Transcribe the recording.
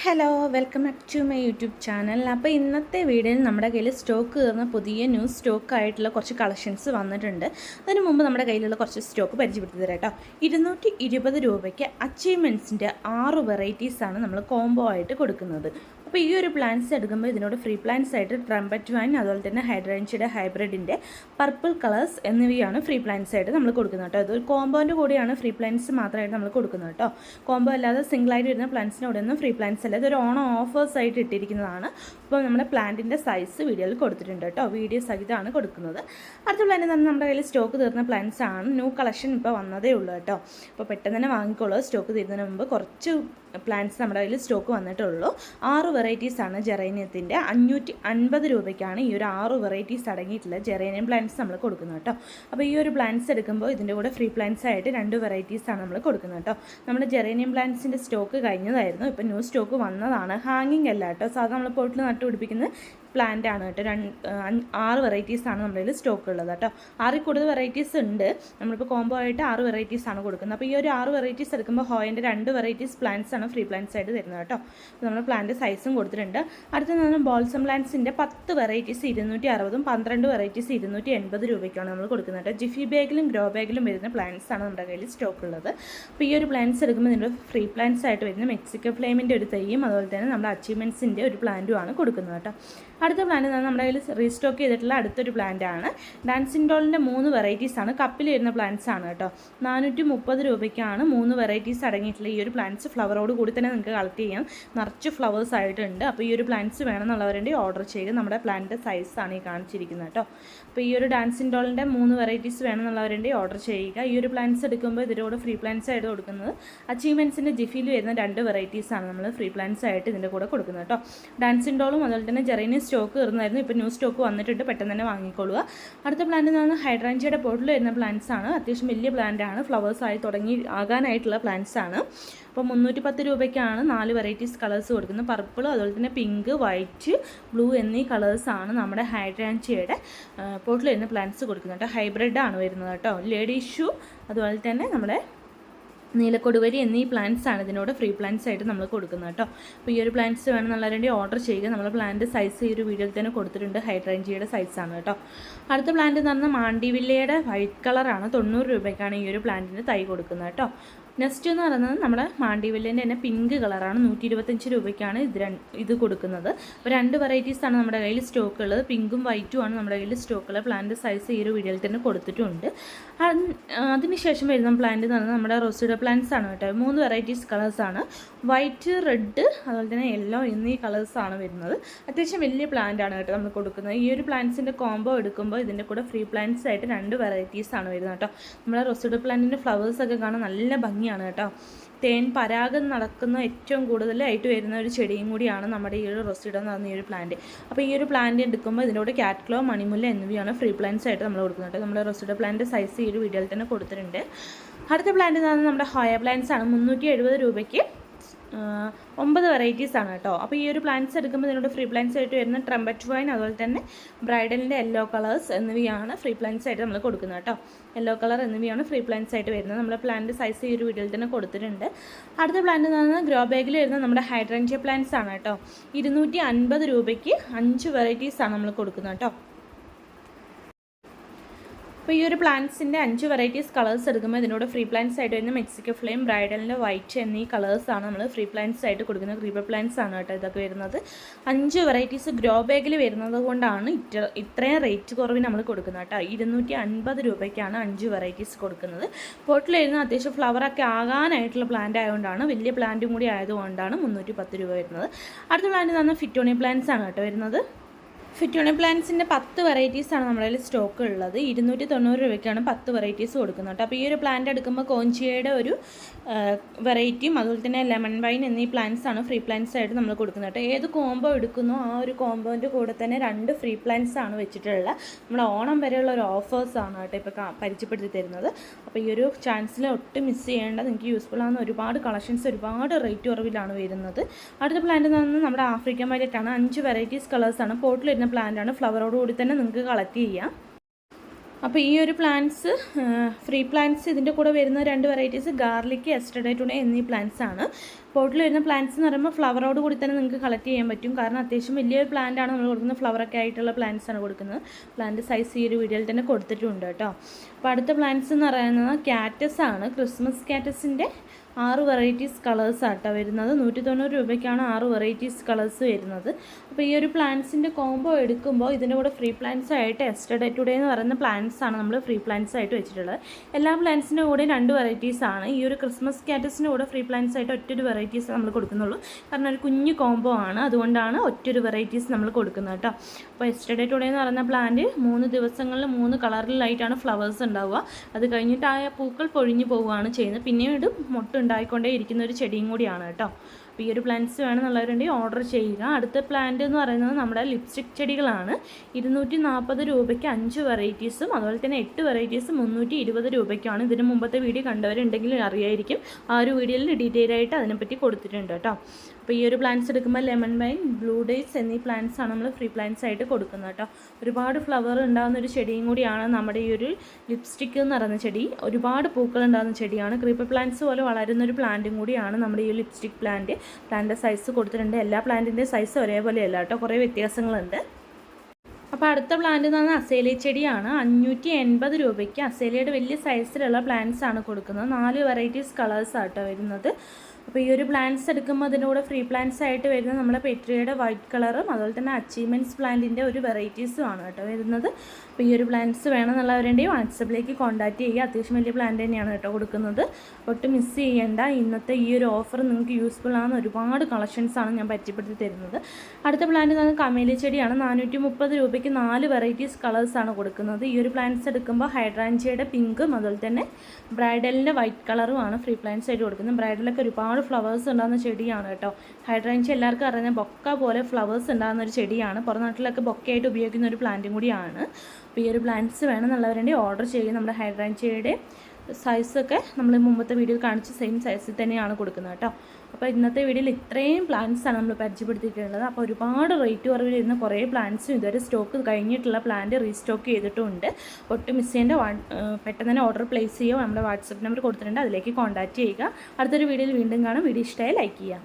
Hello welcome back to my YouTube channel അപ്പോൾ ഇന്നത്തെ വീഡിയോയിൽ നമ്മുടെ കയ്യിൽ സ്റ്റോക്ക് കയറുന്ന പുതിയ ന്യൂ സ്റ്റോക്ക് ആയിട്ടുള്ള കുറച്ച് കളക്ഷൻസ് വന്നിട്ടുണ്ട്. അതിന് മുമ്പ് നമ്മുടെ കയ്യിലുള്ള കുറച്ച് സ്റ്റോക്ക് പരിചയപ്പെടുത്തി തരാം കേട്ടോ. ഇരുന്നൂറ്റി ഇരുപത് രൂപയ്ക്ക് അച്ചീവ്മെന്റ്സിന്റെ ആറ് വെറൈറ്റീസാണ് നമ്മൾ കോംബോ ആയിട്ട് കൊടുക്കുന്നത്. അപ്പോൾ ഈ ഒരു പ്ലാന്റ്സ് എടുക്കുമ്പോൾ ഇതിനോട് ഫ്രീ പ്ലാന്റ്സ് ആയിട്ട് ട്രംപറ്റ് വൈൻ അതുപോലെ തന്നെ ഹൈഡ്രൻഷിയുടെ ഹൈബ്രിഡിന്റെ പർപ്പിൾ കളേഴ്സ് എന്നിവയാണ് ഫ്രീ പ്ലാന്റ്സ് ആയിട്ട് നമ്മൾ കൊടുക്കുന്നത് കേട്ടോ. ഇതൊരു കോമ്പോന്റെ കൂടിയാണ് ഫ്രീ പ്ലാന്റ്സ് മാത്രമായിട്ട് നമ്മൾ കൊടുക്കുന്നത് കേട്ടോ. കോംബോ അല്ലാതെ സിംഗിളായിട്ട് വരുന്ന പ്ലാന്റ്സിനോടൊന്നും ഫ്രീ പ്ലാന്റ്സ് അല്ല ഇതൊരു ഓണം ഓഫേഴ്സ് ആയിട്ട് ഇട്ടിരിക്കുന്നതാണ്. അപ്പോൾ നമ്മുടെ പ്ലാന്റിന്റെ സൈസ് വീഡിയോയിൽ കൊടുത്തിട്ടുണ്ട് കേട്ടോ. വീഡിയോ സഹിതമാണ് കൊടുക്കുന്നത്. അടുത്തുള്ള പ്ലാന്റ് തന്നെ നമ്മുടെ കയ്യിൽ സ്റ്റോക്ക് തീർന്ന പ്ലാന്റ്സ് ആണ്. ന്യൂ കളക്ഷൻ ഇപ്പോൾ വന്നതേ ഉള്ളൂ കേട്ടോ. അപ്പോൾ പെട്ടെന്ന് തന്നെ വാങ്ങിക്കോളൂ. സ്റ്റോക്ക് തീരുന്നതിന് മുമ്പ് കുറച്ച് പ്ലാന്റ്സ് നമ്മുടെ കയ്യിൽ സ്റ്റോക്ക് വന്നിട്ടുള്ളൂ. ആറ് വെറൈറ്റീസ് ആണ് ജെറേനിയത്തിന്റെ അഞ്ഞൂറ്റി അൻപത് രൂപയ്ക്കാണ് ഈ ഒരു ആറ് വെറൈറ്റീസ് അടങ്ങിയിട്ടുള്ള ജെറേനിയം പ്ലാന്റ്സ് നമ്മൾ കൊടുക്കുന്നത് കേട്ടോ. അപ്പോൾ ഈ ഒരു പ്ലാന്റ്സ് എടുക്കുമ്പോൾ ഇതിന്റെ കൂടെ ഫ്രീ പ്ലാന്റ്സ് ആയിട്ട് രണ്ട് വെറൈറ്റീസ് ആണ് നമ്മൾ കൊടുക്കുന്നത് കേട്ടോ. നമ്മുടെ ജെറേനിയം പ്ലാന്റ്സിന്റെ സ്റ്റോക്ക് കഴിഞ്ഞതായിരുന്നു. ഇപ്പോൾ ന്യൂ സ്റ്റോക്ക് വന്നതാണ്. ഹാങ്ങിങ് അല്ല കേട്ടോ. സാധാരണ നമ്മൾ പോട്ടിൽ നട്ടുപിടിപ്പിക്കുന്ന പ്ലാന്റ് ആണ് കേട്ടോ. രണ്ട് ആറ് വെറൈറ്റീസ് ആണ് നമ്മുടെ കയ്യിൽ സ്റ്റോക്ക് ഉള്ളത് കേട്ടോ. ആറിൽ കൂടുതൽ വെറൈറ്റീസ് ഉണ്ട്. നമ്മളിപ്പോൾ കോംബോ ആയിട്ട് ആറ് വെറൈറ്റീസ് ആണ് കൊടുക്കുന്നത്. അപ്പോൾ ഈ ഒരു ആറ് വെറൈറ്റീസ് എടുക്കുമ്പോൾ ഹോയിന്റെ രണ്ട് വെറൈറ്റീസ് പ്ലാന്റ്സ് ആണ് ഫ്രീ പ്ലാന്റ്സ് ആയിട്ട് തരുന്നത് കേട്ടോ. നമ്മൾ പ്ലാന്റ് സൈസും കൊടുത്തിട്ടുണ്ട്. അടുത്ത നിന്ന് ബോൾസം പ്ലാന്റ്സിന്റെ പത്ത് വെറൈറ്റീസ് ഇരുന്നൂറ്റി അറുപതും പന്ത്രണ്ട് വെറൈറ്റീസ് ഇരുന്നൂറ്റി എൺപത് രൂപയ്ക്കാണ് നമ്മൾ കൊടുക്കുന്നത് കേട്ടോ. ജിഫി ബാഗിലും ഗ്രോ ബാഗിലും വരുന്ന പ്ലാന്റ്സ് ആണ് നമ്മുടെ കയ്യിൽ സ്റ്റോക്ക് ഉള്ളത്. അപ്പോൾ ഈ ഒരു പ്ലാന്റ്സ് എടുക്കുമ്പോൾ നിങ്ങൾ ഫ്രീ പ്ലാന്റ്സ് ആയിട്ട് വരുന്ന മെക്സിക്കോ ഫ്ലെയിമിന്റെ ഒരു തൈയും അതുപോലെ തന്നെ നമ്മുടെ അച്ചീവ്മെന്റ്സിന്റെ ഒരു പ്ലാന്റും ആണ് കൊടുക്കുന്നത് കേട്ടോ. അടുത്ത പ്ലാന്റ് നമ്മുടെ കയ്യിൽ റീസ്റ്റോക്ക് ചെയ്തിട്ടുള്ള അടുത്തൊരു പ്ലാന്റ് ആണ്. ഡാൻസിൻ ഡോളിന്റെ മൂന്ന് വെറൈറ്റീസ് ആണ്. കപ്പിൽ വരുന്ന പ്ലാന്റ്സ് ആണ് കേട്ടോ. നാനൂറ്റി മുപ്പത് രൂപയ്ക്കാണ് മൂന്ന് വെറൈറ്റീസ് അടങ്ങിയിട്ടുള്ള ഈ ഒരു പ്ലാന്റ്സ് ഫ്ലവറോട് കൂടി തന്നെ നിങ്ങൾക്ക് കളക്ട് ചെയ്യാം. നിറച്ച് ഫ്ലവേഴ്സ് ആയിട്ടുണ്ട്. അപ്പോൾ ഈ ഒരു പ്ലാന്റ്സ് വേണമെന്നുള്ളവരുടെ ഓർഡർ ചെയ്യുക നമ്മുടെ പ്ലാന്റ് സൈസാണ് ഈ കാണിച്ചിരിക്കുന്നത് കേട്ടോ. അപ്പോൾ ഈ ഒരു ഡാൻസിംഗ് ഡോളിന്റെ മൂന്ന് വെറൈറ്റീസ് വേണമെന്നുള്ളവരുടെ ഓർഡർ ചെയ്യുക. ഈ ഒരു പ്ലാന്റ്സ് എടുക്കുമ്പോൾ ഇതിലൂടെ ഫ്രീ പ്ലാന്റ്സ് ആയിട്ട് കൊടുക്കുന്നത് അച്ചീവ്മെന്റ്സിന്റെ ജിഫിയിൽ വരുന്ന രണ്ട് വെറൈറ്റീസാണ് നമ്മൾ ഫ്രീ പ്ലാന്റ്സ് ആയിട്ട് ഇതിന്റെ കൂടെ കൊടുക്കുന്നത് കേട്ടോ. ഡാൻസിംഗ് ഡോളും അതുപോലെ തന്നെ ജെറൈനി സ്റ്റോക്ക് തീർന്നായിരുന്നു. ഇപ്പോൾ ന്യൂ സ്റ്റോക്ക് വന്നിട്ടുണ്ട്. പെട്ടെന്ന് തന്നെ വാങ്ങിക്കൊള്ളുക അടുത്ത പ്ലാന്റ് എന്ന് പറഞ്ഞാൽ ഹൈഡ്രാഞ്ചിയുടെ പോട്ടിൽ വരുന്ന പ്ലാന്റ്സ് ആണ്. അത്യാവശ്യം വലിയ പ്ലാന്റ് ആണ്. ഫ്ലവേഴ്സ് ആയി തുടങ്ങി ആകാനായിട്ടുള്ള പ്ലാന്റ്സ് ആണ്. അപ്പോൾ മുന്നൂറ്റി പത്ത് രൂപയ്ക്കാണ് നാല് വെറൈറ്റീസ് കളേഴ്സ് കൊടുക്കുന്നത്. പർപ്പിൾ അതുപോലെ തന്നെ പിങ്ക് വൈറ്റ് ബ്ലൂ എന്നീ കളേഴ്സാണ് നമ്മുടെ ഹൈഡ്രാഞ്ചിയുടെ പോട്ടിൽ വരുന്ന പ്ലാന്റ്സ് കൊടുക്കുന്നത്. കേട്ടോ ഹൈബ്രിഡ് ആണ് വരുന്നത് കേട്ടോ. ലേഡി ഷൂ അതുപോലെ തന്നെ നമ്മുടെ നീലക്കൊടുവരി എന്നീ പ്ലാന്റ്സ് ആണ് ഇതിനോട് ഫ്രീ പ്ലാന്റ്സ് ആയിട്ട് നമ്മൾ കൊടുക്കുന്നത് കേട്ടോ. അപ്പോൾ ഈ ഒരു പ്ലാന്റ്സ് വേണമെന്നുള്ളവരുടെ ഓർഡർ ചെയ്യുക. നമ്മൾ പ്ലാന്റ് സൈസ് ഈ ഒരു വീഡിയോയിൽ തന്നെ കൊടുത്തിട്ടുണ്ട്. ഹൈഡ്രേഞ്ചിയുടെ സൈസാണ് കേട്ടോ. അടുത്ത പ്ലാന്റ് എന്ന് പറഞ്ഞാൽ മാണ്ടിവില്ലയുടെ വൈറ്റ് കളറാണ് തൊണ്ണൂറ് രൂപയ്ക്കാണ് ഈ ഒരു പ്ലാന്റിന് തൈ കൊടുക്കുന്നത് കേട്ടോ. നെക്സ്റ്റ് എന്ന് പറയുന്നത് നമ്മുടെ മാണ്ടിവെല്ലിന്റെ തന്നെ പിങ്ക് കളറാണ്. നൂറ്റി ഇരുപത്തഞ്ച് രൂപയ്ക്കാണ് ഇത് ഇത് കൊടുക്കുന്നത്. അപ്പോൾ രണ്ട് വെറൈറ്റീസാണ് നമ്മുടെ കയ്യിൽ സ്റ്റോക്ക് ഉള്ളത്. പിങ്കും വൈറ്റും ആണ് നമ്മുടെ കയ്യിൽ സ്റ്റോക്ക് ഉള്ളത്. പ്ലാന്റ് സൈസ് ഈ ഒരു വീഡിയോയിൽ തന്നെ കൊടുത്തിട്ടുണ്ട്. അതിനുശേഷം വരുന്ന പ്ലാന്റ് എന്ന് പറയുന്നത് നമ്മുടെ റോസിഡ പ്ലാന്റ്സ് ആണ് കേട്ടോ. മൂന്ന് വെറൈറ്റീസ് കളേഴ്സാണ് വൈറ്റ് റെഡ് അതുപോലെ തന്നെ യെല്ലോ എന്നീ കളേഴ്സാണ് വരുന്നത്. അത്യാവശ്യം വലിയ പ്ലാന്റ് ആണ് കേട്ടോ നമ്മൾ കൊടുക്കുന്നത്. ഈ ഒരു പ്ലാന്റ്സിന്റെ കോംബോ എടുക്കുമ്പോൾ ഇതിന്റെ കൂടെ ഫ്രീ പ്ലാന്റ്സ് ആയിട്ട് രണ്ട് വെറൈറ്റീസാണ് വരുന്നത് കേട്ടോ. നമ്മുടെ റോസിഡ പ്ലാന്റിന്റെ ഫ്ലവേഴ്സൊക്കെ കാണാൻ നല്ല ഭംഗിയാണ് കേട്ടോ. തേൻ പരാഗം നടക്കുന്ന ഏറ്റവും കൂടുതലായിട്ട് വരുന്ന ഒരു ചെടിയും കൂടിയാണ് നമ്മുടെ ഈ ഒരു റൊസിഡ എന്ന് പറഞ്ഞ ഈ ഒരു പ്ലാന്റ് അപ്പോൾ ഈ ഒരു പ്ലാന്റ് എടുക്കുമ്പോൾ ഇതിനോട് കാറ്റ്ലോ മണിമുല്ല എന്നിവയാണ് ഫ്രീ പ്ലാന്റ്സ് ആയിട്ട് നമ്മൾ കൊടുക്കുന്നത് നമ്മൾ റൊസിഡ പ്ലാന്റ് സൈസ് ഈ ഒരു വീഡിയോയിൽ തന്നെ കൊടുത്തിട്ടുണ്ട്. അടുത്ത പ്ലാന്റ് എന്ന് പറഞ്ഞാൽ നമ്മുടെ ഹോയ പ്ലാന്റ്സ് ആണ്. മുന്നൂറ്റി രൂപയ്ക്ക് ഒമ്പത് വെറൈറ്റീസ് ആണ് കേട്ടോ. അപ്പോൾ ഈ ഒരു പ്ലാന്റ്സ് എടുക്കുമ്പോൾ ഇതിനോട് ഫ്രീ പ്ലാന്റ്സ് ആയിട്ട് വരുന്ന ട്രംബറ്റ് വൈൻ അതുപോലെ തന്നെ ബ്രൈഡലിന്റെ യെല്ലോ കളേഴ്സ് എന്നിവയാണ് ഫ്രീ പ്ലാന്റ്സ് ആയിട്ട് നമ്മൾ കൊടുക്കുന്നത് കേട്ടോ. യെല്ലോ കളർ എന്നിവയാണ് ഫ്രീ പ്ലാന്റ്സ് ആയിട്ട് വരുന്നത്. നമ്മൾ പ്ലാന്റ് സൈസ് ഈ ഒരു വീഡിയോയിൽ തന്നെ കൊടുത്തിട്ടുണ്ട്. അടുത്ത പ്ലാന്റ് എന്ന് പറഞ്ഞാൽ ഗ്രോ ബാഗിൽ വരുന്ന നമ്മുടെ ഹൈഡ്രൻഷ്യ പ്ലാന്റ്സ് ആണ് കേട്ടോ. ഇരുന്നൂറ്റി അൻപത് രൂപയ്ക്ക് അഞ്ച് വെറൈറ്റീസ് ആണ് നമ്മൾ കൊടുക്കുന്നത് കേട്ടോ. അപ്പോൾ ഈ ഒരു പ്ലാന്റ്സിന്റെ അഞ്ച് വെറൈറ്റീസ് കളേഴ്സ് എടുക്കുമ്പോൾ ഇതിനോട് ഫ്രീ പ്ലാന്റ്സ് ആയിട്ട് വരുന്ന മെക്സിക്കോ ഫ്ലെയിം ബ്രൈഡലിന്റെ വൈറ്റ് എന്നീ കളേഴ്സാണ് നമ്മൾ ഫ്രീ പ്ലാന്റ്സ് ആയിട്ട് കൊടുക്കുന്ന ക്രീപ്പർ പ്ലാന്റ്സ് ആണ് കേട്ടോ ഇതൊക്കെ വരുന്നത്. അഞ്ച് വെറൈറ്റീസ് ഗ്രോ ബാഗിൽ വരുന്നത് കൊണ്ടാണ് ഇത്ര ഇത്രയും റേറ്റ് കുറവ് നമ്മൾ കൊടുക്കുന്നത് കേട്ടോ. ഇരുന്നൂറ്റി അൻപത് രൂപയ്ക്കാണ് അഞ്ച് വെറൈറ്റീസ് കൊടുക്കുന്നത്. പോട്ടിൽ വരുന്ന അത്യാവശ്യം ഫ്ലവറൊക്കെ ആകാനായിട്ടുള്ള പ്ലാന്റ് ആയതുകൊണ്ടാണ് വലിയ പ്ലാന്റും കൂടി ആയതുകൊണ്ടാണ് മുന്നൂറ്റി രൂപ വരുന്നത്. അടുത്ത പ്ലാന്റ് തന്നെ ഫിറ്റോണി പ്ലാന്റ്സ് ആണ് കേട്ടോ വരുന്നത്. ഫിറ്റോണി പ്ലാന്റ്സിന്റെ പത്ത് വെറൈറ്റീസാണ് നമ്മുടെ കയ്യിൽ സ്റ്റോക്ക് ഉള്ളത്. ഇരുന്നൂറ്റി തൊണ്ണൂറ് രൂപയ്ക്കാണ് പത്ത് വെറൈറ്റീസ് കൊടുക്കുന്നത് കേട്ടോ. അപ്പോൾ ഈ ഒരു പ്ലാന്റ് എടുക്കുമ്പോൾ കോഞ്ചിയയുടെ ഒരു വെറൈറ്റിയും അതുപോലെ തന്നെ ലെമൺ വൈൻ എന്നീ പ്ലാന്റ്സ് ആണ് ഫ്രീ പ്ലാന്റ്സ് ആയിട്ട് നമ്മൾ കൊടുക്കുന്നത് കേട്ടോ. ഏത് കോംബോ എടുക്കുന്നോ ആ ഒരു കോംബോന്റെ കൂടെ തന്നെ രണ്ട് ഫ്രീ പ്ലാന്റ്സ് ആണ് വെച്ചിട്ടുള്ളത്. നമ്മുടെ ഓണം വരെയുള്ള ഒരു ഓഫേഴ്സ് ആണ് കേട്ടോ ഇപ്പോൾ പരിചയപ്പെടുത്തി തരുന്നത്. അപ്പോൾ ഈ ഒരു ചാൻസിൽ ഒട്ടും മിസ് ചെയ്യേണ്ട നിങ്ങൾക്ക് യൂസ്ഫുൾ ആകുന്ന ഒരുപാട് കളക്ഷൻസ് ഒരുപാട് റേറ്റ് കുറവിലാണ് വരുന്നത്. അടുത്ത പ്ലാന്റ് എന്ന് നമ്മുടെ ആഫ്രിക്കൻ വൈലറ്റാണ് അഞ്ച് വെറൈറ്റീസ് കളേഴ്സാണ് പോട്ടിൽ വരുന്ന പ്ലാന്റ് ആണ്. ഫ്ലവറോട് കൂടി തന്നെ നിങ്ങൾക്ക് കളക്ട് ചെയ്യാം. അപ്പോൾ ഈ ഒരു പ്ലാന്റ്സ് ഫ്രീ പ്ലാന്റ്സ് ഇതിന്റെ കൂടെ വരുന്ന രണ്ട് വെറൈറ്റീസ് ഗാർലിക്ക് എസ്റ്റഡേ ടുണേ എന്നീ പ്ലാന്റ്സ് ആണ്. പോട്ടിൽ വരുന്ന പ്ലാന്റ്സ് എന്ന് പറയുമ്പോൾ ഫ്ലവറോട് കൂടി തന്നെ നിങ്ങൾക്ക് കളക്ട് ചെയ്യാൻ പറ്റും. കാരണം അത്യാവശ്യം വലിയൊരു പ്ലാന്റ് ആണ് നമ്മൾ കൊടുക്കുന്നത്. ഫ്ലവറൊക്കെ ആയിട്ടുള്ള പ്ലാന്റ്സ് ആണ് കൊടുക്കുന്നത്. പ്ലാന്റ് സൈസ് ഈ ഒരു വീഡിയോയിൽ തന്നെ കൊടുത്തിട്ടുണ്ട് കേട്ടോ. അപ്പോൾ അടുത്ത പ്ലാന്റ്സ് എന്ന് പറയുന്നത് കാറ്റസ് ആണ്. ക്രിസ്മസ് ക്യാറ്റസിന്റെ ആറ് വെറൈറ്റീസ് കളേഴ്സ് ആട്ടോ വരുന്നത്. നൂറ്റി തൊണ്ണൂറ് രൂപയ്ക്കാണ് ആറ് വെറൈറ്റീസ് കളേഴ്സ് വരുന്നത്. അപ്പോൾ ഈ ഒരു പ്ലാന്റ്സിന്റെ കോംബോ എടുക്കുമ്പോൾ ഇതിന്റെ കൂടെ ഫ്രീ പ്ലാന്റ്സ് ആയിട്ട് എസ്റ്റഡേ ടുഡേ എന്ന് പറയുന്ന പ്ലാന്റ്സ് ആണ് നമ്മൾ ഫ്രീ പ്ലാന്റ്സ് ആയിട്ട് വെച്ചിട്ടുള്ളത്. എല്ലാ പ്ലാന്റ്സിന്റെ കൂടെ രണ്ട് വെറൈറ്റീസ് ആണ്. ഈ ഒരു ക്രിസ്മസ് കാറ്റസിന്റെ കൂടെ ഫ്രീ പ്ലാന്റ്സ് ആയിട്ട് ഒറ്റൊരു വെറൈറ്റീസ് നമ്മൾ കൊടുക്കുന്നുള്ളൂ. കാരണം ഒരു കുഞ്ഞു കോംബോ ആണ്. അതുകൊണ്ടാണ് ഒറ്റൊരു വെറൈറ്റീസ് നമ്മൾ കൊടുക്കുന്നത് കേട്ടോ. അപ്പോൾ എസ്റ്റഡേ ടുഡേ എന്ന് പറയുന്ന പ്ലാന്റ് മൂന്ന് ദിവസങ്ങളിൽ മൂന്ന് കളറിലായിട്ടാണ് ഫ്ലവേഴ്സ് ഉണ്ടാവുക. അത് കഴിഞ്ഞിട്ട് ആ പൂക്കൾ പൊഴിഞ്ഞു പോവുകയാണ് ചെയ്യുന്നത്. പിന്നീട് മൊട്ട് ഉണ്ടായിക്കൊണ്ടേ ഇരിക്കുന്ന ഒരു ചെടിയും കൂടിയാണ് കേട്ടോ. അപ്പോൾ ഈ ഒരു പ്ലാന്റ്സ് വേണമെന്നുള്ളവരുണ്ടെങ്കിൽ ഓർഡർ ചെയ്യുക. അടുത്ത പ്ലാന്റ് എന്ന് പറയുന്നത് നമ്മുടെ ലിപ്സ്റ്റിക് ചെടികളാണ്. ഇരുന്നൂറ്റി നാൽപ്പത് രൂപയ്ക്ക് അഞ്ച് വെറൈറ്റീസും അതുപോലെ തന്നെ എട്ട് വെറൈറ്റീസും മുന്നൂറ്റി ഇരുപത് രൂപയ്ക്കാണ് ഇതിന് മുമ്പത്തെ വീഡിയോ കണ്ടവരുണ്ടെങ്കിൽ അറിയായിരിക്കും. ആ ഒരു വീഡിയോയിൽ ഡീറ്റെയിൽ ആയിട്ട് അതിനെപ്പറ്റി കൊടുത്തിട്ടുണ്ട് കേട്ടോ. അപ്പോൾ ഈ ഒരു പ്ലാന്റ്സ് എടുക്കുമ്പോൾ ലെമൺ വൈൻ ബ്ലൂ ഡേയ്സ് എന്നീ പ്ലാന്റ്സ് ആണ് നമ്മൾ ഫ്രീ പ്ലാന്റ്സ് ആയിട്ട് കൊടുക്കുന്നത് കേട്ടോ. ഒരുപാട് ഫ്ലവർ ഉണ്ടാകുന്ന ഒരു ചെടിയും കൂടിയാണ് നമ്മുടെ ഈ ഒരു ലിപ്സ്റ്റിക് എന്ന് പറയുന്ന ചെടി. ഒരുപാട് പൂക്കൾ ഉണ്ടാകുന്ന ചെടിയാണ്. ക്രീപ്പർ പ്ലാന്റ്സ് പോലെ വളരുന്ന ഒരു പ്ലാന്റും കൂടിയാണ് നമ്മുടെ ഈ ലിപ്സ്റ്റിക് പ്ലാന്റ് പ്ലാന്റ് സൈസ് കൊടുത്തിട്ടുണ്ട്. എല്ലാ പ്ലാന്റിന്റെ സൈസ് ഒരേപോലെയല്ല കേട്ടോ. കുറേ വ്യത്യാസങ്ങളുണ്ട്. അപ്പോൾ അടുത്ത പ്ലാന്റ് എന്ന് പറഞ്ഞാൽ അസേലി ചെടിയാണ്. അഞ്ഞൂറ്റി എൺപത് രൂപയ്ക്ക് അസേലിയുടെ വലിയ സൈസിലുള്ള പ്ലാന്റ്സ് ആണ് കൊടുക്കുന്നത്. നാല് വെറൈറ്റീസ് കളേഴ്സ് ആട്ടോ വരുന്നത്. അപ്പോൾ ഈ ഒരു പ്ലാന്റ്സ് എടുക്കുമ്പോൾ അതിന്റെ ഫ്രീ പ്ലാന്റ്സ് ആയിട്ട് വരുന്നത് നമ്മുടെ പെട്രിയുടെ വൈറ്റ് കളറും അതുപോലെ തന്നെ അച്ചീവ്മെന്റ്സ് പ്ലാന്റിന്റെ ഒരു വെറൈറ്റീസും ആണ് കേട്ടോ വരുന്നത്. അപ്പോൾ ഈ ഒരു പ്ലാന്റ്സ് വേണമെന്നുള്ളവരുണ്ടെങ്കിൽ വാട്സപ്പിലേക്ക് കോൺടാക്റ്റ് ചെയ്യുക. അത്യാവശ്യം വലിയ പ്ലാന്റ് തന്നെയാണ് കേട്ടോ കൊടുക്കുന്നത്. ഒട്ടും മിസ് ചെയ്യേണ്ട. ഇന്നത്തെ ഈ ഒരു ഓഫർ നിങ്ങൾക്ക് യൂസ്ഫുൾ ആണ് ഒരുപാട് കളക്ഷൻസാണ് ഞാൻ പറ്റിപ്പെടുത്തി തരുന്നത്. അടുത്ത പ്ലാന്റ് നമുക്ക് കമേലി ചെടിയാണ്. നാനൂറ്റി മുപ്പത് രൂപയ്ക്ക് നാല് വെറൈറ്റീസ് കളേഴ്സാണ് കൊടുക്കുന്നത്. ഈ ഒരു പ്ലാന്റ്സ് എടുക്കുമ്പോൾ ഹൈഡ്രാഞ്ചിയുടെ പിങ്കും അതുപോലെ തന്നെ ബ്രൈഡലിന്റെ വൈറ്റ് കളറുമാണ് ഫ്രീ പ്ലാന്റ്സ് ആയിട്ട് കൊടുക്കുന്നത്. ബ്രൈഡലൊക്കെ ഒരുപാട് ഫ്ലവേഴ്സ് ഉണ്ടാകുന്ന ചെടിയാണ് കേട്ടോ. ഹൈഡ്രാഞ്ചി എല്ലാവർക്കും അറിയുന്ന ബൊക്ക പോലെ ഫ്ലവേഴ്സ് ഉണ്ടാകുന്ന ഒരു ചെടിയാണ്. പുറം നാട്ടിലൊക്കെ ബൊക്കയായിട്ട് ഉപയോഗിക്കുന്ന ഒരു പ്ലാന്റും കൂടിയാണ്. അപ്പോൾ ഈ ഒരു പ്ലാന്റ്സ് വേണം എന്നുള്ളവരുടെ ഓർഡർ ചെയ്യുക. നമ്മുടെ ഹൈഡ്രാഞ്ചിയുടെ സൈസൊക്കെ നമ്മൾ മുമ്പത്തെ വീഡിയോയിൽ കാണിച്ച സെയിം സൈസിൽ തന്നെയാണ് കൊടുക്കുന്നത് കേട്ടോ. അപ്പോൾ ഇന്നത്തെ വീഡിയോയിൽ ഇത്രയും പ്ലാന്റ്സ് ആണ് നമ്മൾ പരിചയപ്പെടുത്തിയിട്ടുള്ളത്. അപ്പോൾ ഒരുപാട് റേറ്റ് കുറവിൽ ഇരുന്ന കുറേ പ്ലാന്റ്സും ഇതുവരെ സ്റ്റോക്ക് കഴിഞ്ഞിട്ടുള്ള പ്ലാന്റ് റീസ്റ്റോക്ക് ചെയ്തിട്ടുണ്ട്. ഒട്ടും മിസ് ചെയ്യേണ്ട പെട്ടെന്ന് തന്നെ ഓർഡർ പ്ലേസ് ചെയ്യുക നമ്മുടെ വാട്സപ്പ് നമ്പർ കൊടുത്തിട്ടുണ്ട്. അതിലേക്ക് കോൺടാക്റ്റ് ചെയ്യുക. അടുത്തൊരു വീഡിയോയിൽ വീണ്ടും കാണും. വീഡിയോ ഇഷ്ടമായി ലൈക്ക് ചെയ്യാം